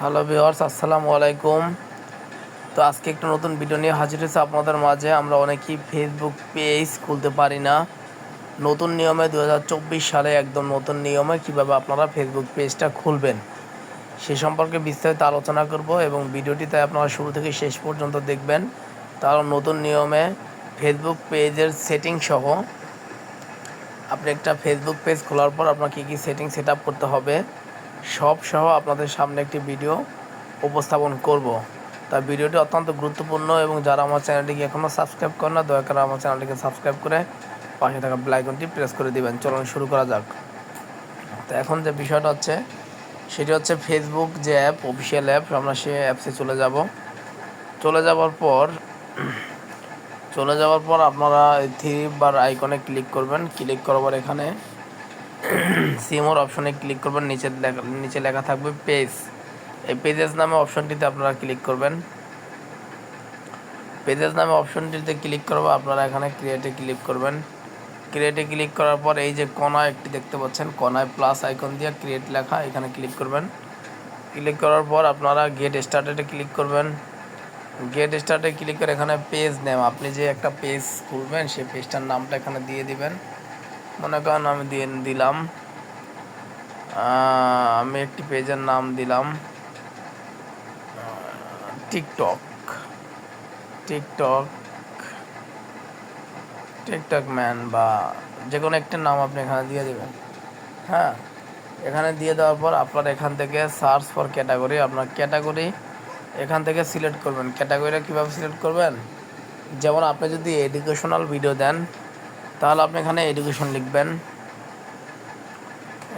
Hello viewers আসসালামু আলাইকুম। তো আজকে একটা নতুন ভিডিও নিয়ে হাজির হয়েছে আপনাদের মাঝে। আমরা অনেকেই ফেসবুক পেজ খুলতে পারি না। নতুন নিয়মে দু হাজার চব্বিশ সালে একদম নতুন নিয়মে কীভাবে আপনারা ফেসবুক পেজটা খুলবেন, সে সম্পর্কে বিস্তারিত আলোচনা করব এবং ভিডিওটি তাই আপনারা শুরু থেকে শেষ পর্যন্ত দেখবেন। তার নতুন নিয়মে ফেসবুক পেজের সেটিং সহ আপনি একটা ফেসবুক পেজ খোলার পর আপনার কী কী সেটিং সেট করতে হবে সব সহ আপনাদের সামনে একটি ভিডিও উপস্থাপন করব। তা ভিডিওটি অত্যন্ত গুরুত্বপূর্ণ এবং যারা আমার চ্যানেলটিকে এখনও সাবস্ক্রাইব করেন না, দয়া করে আমার চ্যানেলটিকে সাবস্ক্রাইব করে পাশে থাকা ব্লাইকনটি প্রেস করে দিবেন। চলুন শুরু করা যাক। তো এখন যে বিষয়টা হচ্ছে, সেটি হচ্ছে ফেসবুক যে অ্যাপ অফিসিয়াল অ্যাপ আমরা সে অ্যাপসে চলে যাব। চলে যাওয়ার পর, চলে যাওয়ার পর আপনারা থ্রি বার আইকনে ক্লিক করবেন। ক্লিক করবার এখানে সিমোর অপশনে ক্লিক করবেন, নিচে নিচে লেখা থাকবে পেজ এই পেজেস নামে অপশনটিতে আপনারা ক্লিক করবেন। পেজেস নামে অপশনটিতে ক্লিক করব, আপনারা এখানে ক্রিয়েটে ক্লিক করবেন। ক্রিয়েটে ক্লিক করার পর এই যে কণা একটি দেখতে পাচ্ছেন কণায় প্লাস আইকন দিয়ে ক্রিয়েট লেখা, এখানে ক্লিক করবেন। ক্লিক করার পর আপনারা গেট স্টার্টেডে ক্লিক করবেন। গেট স্টার্টে ক্লিক করে এখানে পেজ নেম আপনি যে একটা পেজ খুলবেন, সেই পেজটার নামটা এখানে দিয়ে দিবেন। মনে করেন আমি দিয়ে দিলাম। আমি একটি পেজের নাম দিলাম। টিকটক। টিকটক। টিকটক ম্যান বা যে কোনো একটা নাম আপনি এখানে দিয়ে দেবেন। হ্যাঁ এখানে দিয়ে দেওয়ার পর আপনার এখান থেকে সার্চ ফর ক্যাটাগরি আপনার ক্যাটাগরি এখান থেকে সিলেক্ট করবেন। ক্যাটাগরিটা কীভাবে সিলেক্ট করবেন? যেমন আপনি যদি এডুকেশনাল ভিডিও দেন তাহলে আপনি এখানে এডুকেশন লিখবেন।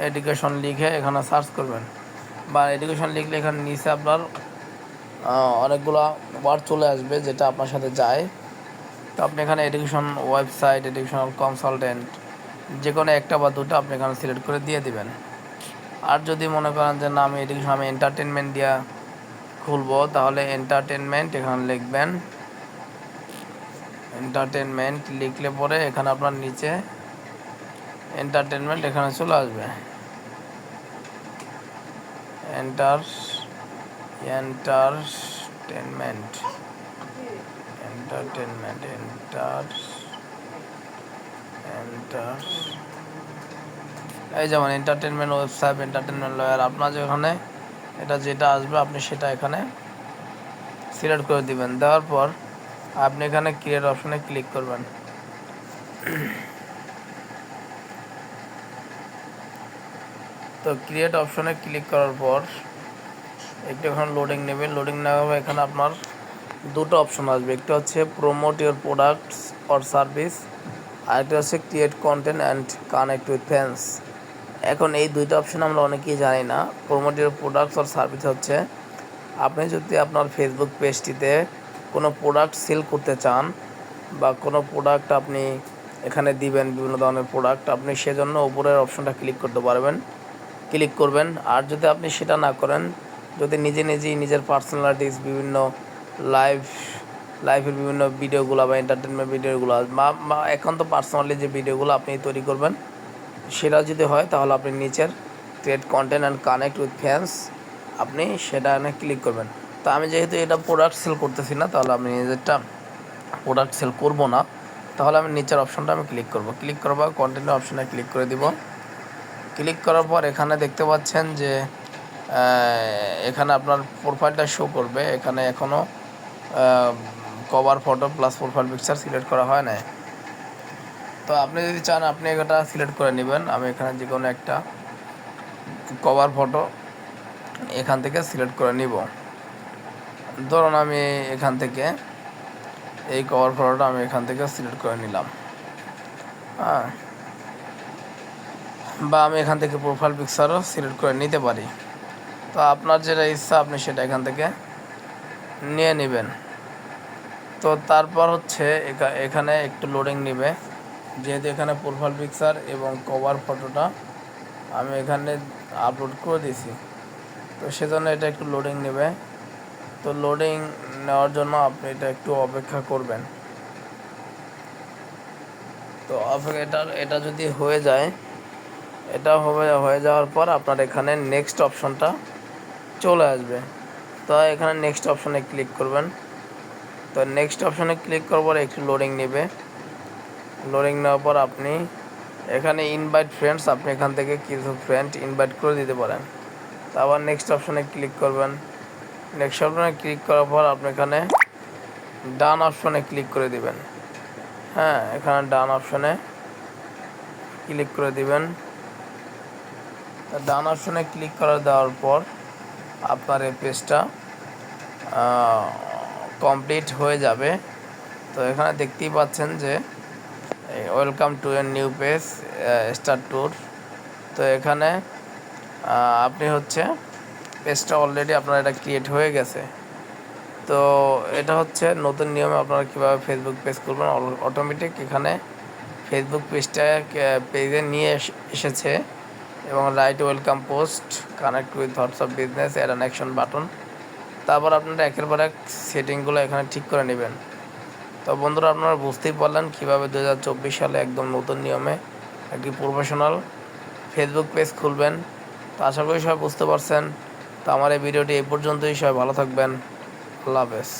এডুকেশন লিখে এখানে সার্চ করবেন। বা এডুকেশন লিখলে এখানে নিচে আপনার অনেকগুলো ওয়ার্ড চলে আসবে যেটা আপনার সাথে যায়। তো আপনি এখানে এডুকেশন ওয়েবসাইট এডুকেশনাল কনসালটেন্ট যে কোনো একটা বা দুটো আপনি এখানে সিলেক্ট করে দিয়ে দিবেন। আর যদি মনে করেন যে না, আমি এডুকেশন আমি এন্টারটেনমেন্ট দিয়া খুলবো, তাহলে এন্টারটেনমেন্ট এখানে লিখবেন। এন্টারটেনমেন্ট লিখলে পরে এখানে আপনার নিচে এন্টারটেনমেন্ট এখানে চলে আসবে। Enter entertainment entertainment enter enter এই যেমন এন্টারটেনমেন্ট ওয়েবসাইট এন্টারটেনমেন্ট লয়ার আপনার যেখানে এটা যেটা আসবে, আপনি সেটা এখানে সিলেক্ট করে দিবেন। দেওয়ার পর আপনি এখানে ক্রিয়েট অপশনে ক্লিক করবেন। তো ক্রিয়েট অপশনে ক্লিক করার পর একটু এখন লোডিং নেবেন। লোডিং নেওয়ার এখানে আপনার দুটো অপশন আসবে। একটা হচ্ছে promote your products or service আরেকটা হচ্ছে create content and connect with fans এখন এই দুইটা অপশন আমরা অনেকেই জানি না। Promote your products or service হচ্ছে। আপনি যদি আপনার ফেসবুক পেজটিতে কোনো প্রোডাক্ট সেল করতে চান বা কোনো প্রোডাক্ট আপনি এখানে দিবেন, বিভিন্ন ধরনের প্রোডাক্ট আপনি সেজন্য উপরের অপশনটা ক্লিক করতে পারবেন। ক্লিক করবেন। আর যদি আপনি সেটা না করেন, যদি নিজে নিজেই নিজের পার্সোনালিটিস বিভিন্ন লাইভ লাইফের বিভিন্ন ভিডিওগুলো বা এন্টারটেনমেন্ট ভিডিওগুলো বা এখন তো পার্সোনালি যে ভিডিওগুলো আপনি তৈরি করবেন, সেটা যদি হয় তাহলে আপনি নিচের create content and connect with fans আপনি সেটা ক্লিক করবেন। তো আমি যেহেতু এটা প্রোডাক্ট সেল করতেছি না, তাহলে আমি নিজেরটা প্রোডাক্ট সেল করব না, তাহলে আমি নিচের অপশনটা আমি ক্লিক করব। ক্লিক করব কন্টেন্ট অপশনে ক্লিক করে দিব। ক্লিক করার পর এখানে দেখতে পাচ্ছেন যে এখানে আপনার প্রোফাইলটা শো করবে। এখানে এখনও cover photo plus profile picture select করা হয় না তো আপনি যদি চান, আপনি এটা সিলেক্ট করে নেবেন। আমি এখানে যে কোনো একটা কভার ফটো এখান থেকে সিলেক্ট করে নিব। ধরুন আমি এখান থেকে এই কভার ফটোটা আমি এখান থেকে সিলেক্ট করে নিলাম। হ্যাঁ। বা আমি এখান থেকে প্রোফাইল পিকচারও সিলেক্ট করে নিতে পারি। তো আপনার যেটা ইচ্ছা আপনি সেটা এখান থেকে নিয়ে নেবেন। তো তারপর হচ্ছে এখানে একটু লোডিং নেবে। যেহেতু এখানে প্রোফাইল পিকচার এবং কভার ফটোটা আমি এখানে আপলোড করে দিয়েছি। তো সেজন্য এটা একটু লোডিং নেবে। তো লোডিং নেওয়ার জন্য আপনি এটা একটু অপেক্ষা করবেন। তো এটা এটা যদি হয়ে যায়, এটা হবে, হয়ে যাওয়ার পর আপনার এখানে নেক্সট অপশনটা চলে আসবে। তো এখানে নেক্সট অপশনে ক্লিক করবেন। তো নেক্সট অপশনে ক্লিক করার পর একটু লোডিং নেবে। লোডিং নেওয়ার পর আপনি এখানে ইনভাইট ফ্রেন্ডস আপনি এখান থেকে কিছু ফ্রেন্ড ইনভাইট করে দিতে পারেন। তো আবার নেক্সট অপশনে ক্লিক করবেন। নেক্সট অপশনে ক্লিক করার পর আপনি এখানে ডান অপশনে ক্লিক করে দিবেন। হ্যাঁ এখানে ডান অপশনে ক্লিক করে দিবেন। ডান অপশনে ক্লিক করে দেওয়ার পর আপনার এই পেজটা কমপ্লিট হয়ে যাবে। তো এখানে দেখতেই পাচ্ছেন যে welcome to a new page start tour তো এখানে আপনি হচ্ছে পেজটা অলরেডি আপনার এটা ক্রিয়েট হয়ে গেছে। তো এটা হচ্ছে নতুন নিয়মে আপনারা কীভাবে ফেসবুক পেজ করবেন অটোমেটিক এখানে ফেসবুক পেজটা পেজে নিয়ে এস- এসেছে এবং right welcome post connect with WhatsApp business add action button তারপর আপনারা একের পর এক সেটিংগুলো এখানে ঠিক করে নেবেন। তো বন্ধুরা, আপনারা বুঝতেই পারলেন কীভাবে দু হাজার চব্বিশ সালে একদম নতুন নিয়মে একটি প্রফেশনাল ফেসবুক পেজ খুলবেন। তো আশা করি সবাই বুঝতে পারছেন। তো আমার এই ভিডিওটি এই পর্যন্তই। সবাই ভালো থাকবেন। আল্লাহ হাফেজ।